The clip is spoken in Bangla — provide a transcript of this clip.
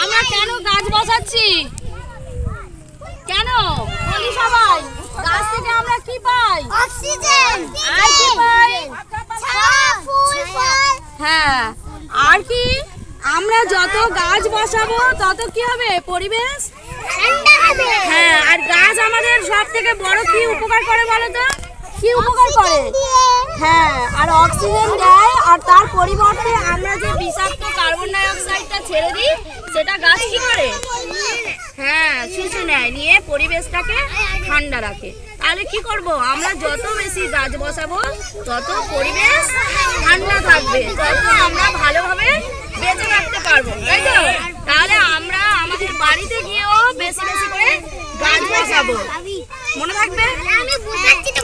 আমরা কেন গাছ বসাচ্ছি? কেন? বলি সবাই। গাছ থেকে আমরা কি পাই? অক্সিজেন। আর কি পাই? হ্যাঁ। আর কি? আমরা যত গাছ বসাবো তত কি হবে? পরিবেশ? ঠান্ডা হবে। হ্যাঁ। সব থেকে বড় কি উপকার করে বলো তো? কি উপকার করে? হ্যাঁ আর অক্সিজেন দেয় আর তার পরিবর্তে আমরা যে বিষাক্ত কার্বন ডাই অক্সাইডটা ছেড়ে দিই সেটা গাছ কি করে? হ্যাঁ শুষে নেয় নিয়ে পরিবেশটাকে ঠান্ডা রাখে। তাহলে কি করব? আমরা যত বেশি গাছ বসাবো তত পরিবেশ ঠান্ডা থাকবে তত আমরা ভালোভাবে বেঁচে থাকতে পারব তাই তো? তাহলে আমরা আমাদের বাড়িতে গিয়েও বেশি বেশি করে গাছ বসাবো। মনে থাকবে আমি বুঝাচ্ছি তো